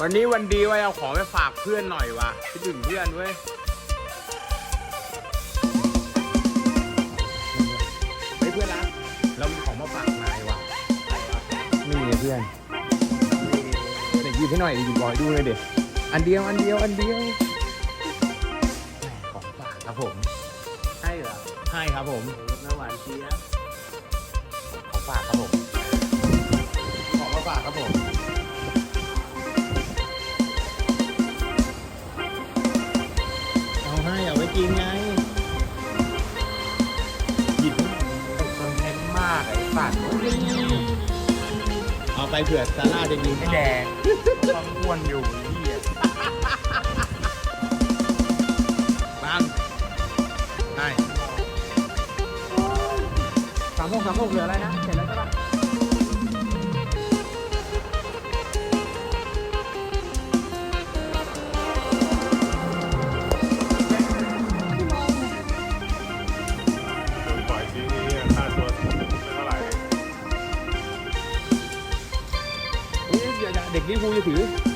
วันนี้วันดีไว้เอาของไปฝากเพื่อนหน่อยว่ะคิดถึงเพื่อนเว้ยเฮ้ยเพื่อนรักเรามีของมาฝากนายว่ะนี่เพื่อนเด็กยืมให้หน่อยหยิบบอยดูเลยเด็กอันเดียวอันเดียวอันเดียวแหมของฝากครับผมใช่เหรอให้ครับผมน้ำหวานเชีย เอาให้เอาไว้กินไงหยิบคอนเทนต์มากไอ้สัตว์เอาไปเผื่อซาร่าจะกินไม่แดงต้องอ้วนอยู่ที่บังให้สามหกสามหกเหลืออะไรนะ เสร็จแล้วใช่ปะ เด็กลิเวอร์พูลอย่ถือ